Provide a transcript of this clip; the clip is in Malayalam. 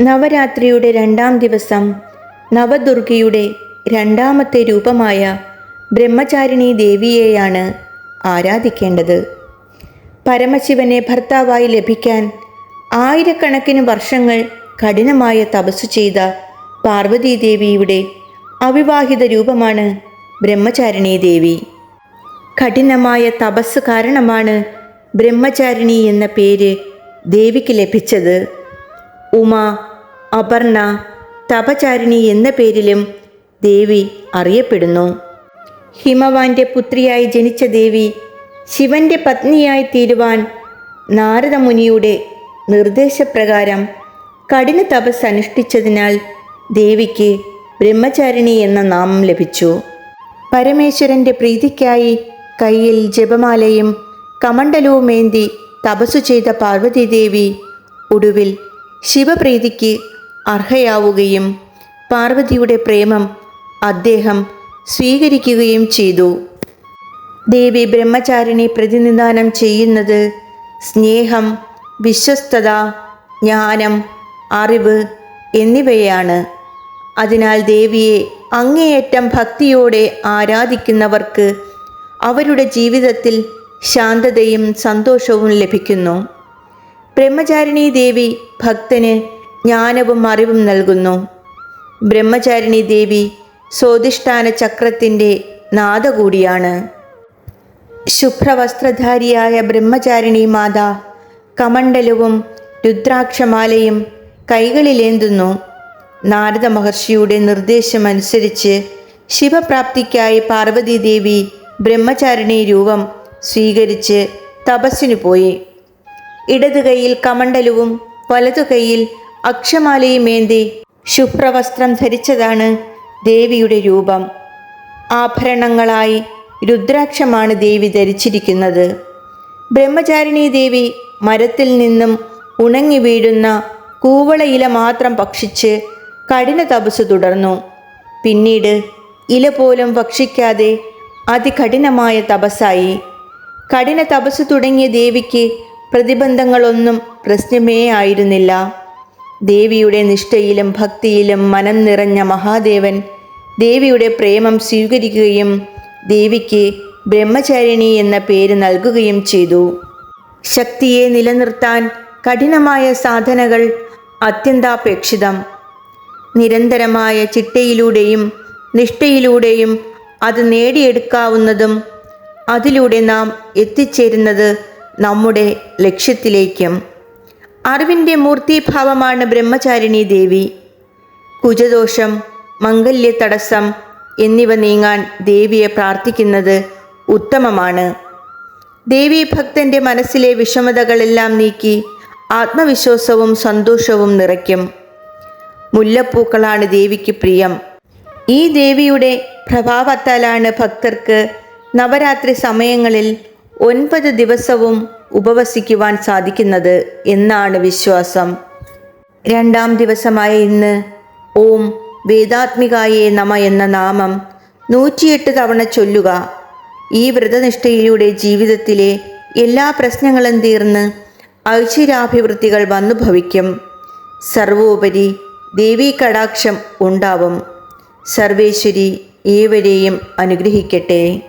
നവരാത്രിയുടെ രണ്ടാം ദിവസം നവദുർഗയുടെ രണ്ടാമത്തെ രൂപമായ ബ്രഹ്മചാരിണി ദേവിയെയാണ് ആരാധിക്കേണ്ടത്. പരമശിവനെ ഭർത്താവായി ലഭിക്കാൻ ആയിരക്കണക്കിന് വർഷങ്ങൾ കഠിനമായ തപസ്സു ചെയ്ത പാർവതീദേവിയുടെ അവിവാഹിത രൂപമാണ് ബ്രഹ്മചാരിണി ദേവി. കഠിനമായ തപസ് കാരണമാണ് ബ്രഹ്മചാരിണി എന്ന പേര് ദേവിക്ക് ലഭിച്ചത്. ഉമ അപർണ തപചാരിണി എന്ന പേരിലും ദേവി അറിയപ്പെടുന്നു. ഹിമവാന്റെ പുത്രിയായി ജനിച്ച ദേവി ശിവന്റെ പത്നിയായി തീരുവാൻ നാരദമുനിയുടെ നിർദ്ദേശപ്രകാരം കഠിന തപസ് അനുഷ്ഠിച്ചതിനാൽ ദേവിക്ക് ബ്രഹ്മചാരിണി എന്ന നാമം ലഭിച്ചു. പരമേശ്വരന്റെ പ്രീതിക്കായി കയ്യിൽ ജപമാലയും കമണ്ഡലവുമേന്തി തപസ്സു ചെയ്ത പാർവതീദേവി ഒടുവിൽ ശിവപ്രീതിക്ക് അർഹയാവുകയും പാർവതിയുടെ പ്രേമം അദ്ദേഹം സ്വീകരിക്കുകയും ചെയ്തു. ദേവി ബ്രഹ്മചാരിണി പ്രതിനിധാനം ചെയ്യുന്നത് സ്നേഹം വിശ്വസ്തത ജ്ഞാനം അറിവ് എന്നിവയാണ്. അതിനാൽ ദേവിയെ അങ്ങേയറ്റം ഭക്തിയോടെ ആരാധിക്കുന്നവർക്ക് അവരുടെ ജീവിതത്തിൽ ശാന്തതയും സന്തോഷവും ലഭിക്കുന്നു. ബ്രഹ്മചാരിണി ദേവി ഭക്തന് ജ്ഞാനവും അറിവും നൽകുന്നു. ബ്രഹ്മചാരിണി ദേവി സ്വാധിഷ്ഠാന ചക്രത്തിന്റെ നാഥ കൂടിയാണ് ശുഭ്രവസ്ത്രധാരിയായ ബ്രഹ്മചാരിണി മാതാ കമണ്ഡലവും രുദ്രാക്ഷമാലയും കൈകളിലേന്തുന്നു. നാരദ മഹർഷിയുടെ നിർദ്ദേശമനുസരിച്ച് ശിവപ്രാപ്തിക്കായി പാർവതീദേവി ബ്രഹ്മചാരിണി രൂപം സ്വീകരിച്ച് തപസ്സിനു പോയി. ഇടതു കൈയിൽ കമണ്ഡലവും വലതു കൈയിൽ അക്ഷമാലയുമേന്തി ശുഭ്രവസ്ത്രം ധരിച്ചതാണ് ദേവിയുടെ രൂപം. ആഭരണങ്ങളായി രുദ്രാക്ഷമാണ് ദേവി ധരിച്ചിരിക്കുന്നത്. ബ്രഹ്മചാരിണി ദേവി മരത്തിൽ നിന്നും ഉണങ്ങി വീഴുന്ന കൂവളയില മാത്രം ഭക്ഷിച്ച് കഠിന തപസ് തുടർന്നു. പിന്നീട് ഇല പോലും ഭക്ഷിക്കാതെ അതികഠിനമായ തപസ്സായി. കഠിന തപസ് തുടങ്ങിയ ദേവിക്ക് പ്രതിബന്ധങ്ങളൊന്നും പ്രശ്നമേ ആയിരുന്നില്ല. ദേവിയുടെ നിഷ്ഠയിലും ഭക്തിയിലും മനം നിറഞ്ഞ മഹാദേവൻ ദേവിയുടെ പ്രേമം സ്വീകരിക്കുകയും ദേവിക്ക് ബ്രഹ്മചാരിണി എന്ന പേര് നൽകുകയും ചെയ്തു. ശക്തിയെ നിലനിർത്താൻ കഠിനമായ സാധനകൾ അത്യന്താപേക്ഷിതം. നിരന്തരമായ ചിട്ടയിലൂടെയും നിഷ്ഠയിലൂടെയും അത് നേടിയെടുക്കാവുന്നതും അതിലൂടെ നാം എത്തിച്ചേരുന്നത് നമ്മുടെ ലക്ഷ്യത്തിലേക്കും അറിവിന്റെ മൂർത്തിഭാവമാണ് ബ്രഹ്മചാരിണി ദേവി. കുജദോഷം മംഗല്യ തടസ്സം എന്നിവ നീങ്ങാൻ ദേവിയെ പ്രാർത്ഥിക്കുന്നത് ഉത്തമമാണ്. ദേവി ഭക്തന്റെ മനസ്സിലെ വിഷമതകളെല്ലാം നീക്കി ആത്മവിശ്വാസവും സന്തോഷവും നിറയ്ക്കും. മുല്ലപ്പൂക്കളാണ് ദേവിക്ക് പ്രിയം. ഈ ദേവിയുടെ പ്രഭാവത്താലാണ് ഭക്തർക്ക് നവരാത്രി സമയങ്ങളിൽ ഒൻപത് ദിവസവും ഉപവസിക്കുവാൻ സാധിക്കുന്നത് എന്നാണ് വിശ്വാസം. രണ്ടാം ദിവസമായ ഇന്ന് ഓം വേദാത്മികായേ നമ എന്ന നാമം നൂറ്റിയെട്ട് തവണ ചൊല്ലുക. ഈ വ്രതനിഷ്ഠയിലൂടെ ജീവിതത്തിലെ എല്ലാ പ്രശ്നങ്ങളും തീർന്ന് ഐശ്വര്യാഭിവൃദ്ധികൾ വന്നു ഭവിക്കും. സർവോപരി ദേവീ കടാക്ഷം ഉണ്ടാവും. സർവേശ്വരി ഏവരെയും അനുഗ്രഹിക്കട്ടെ.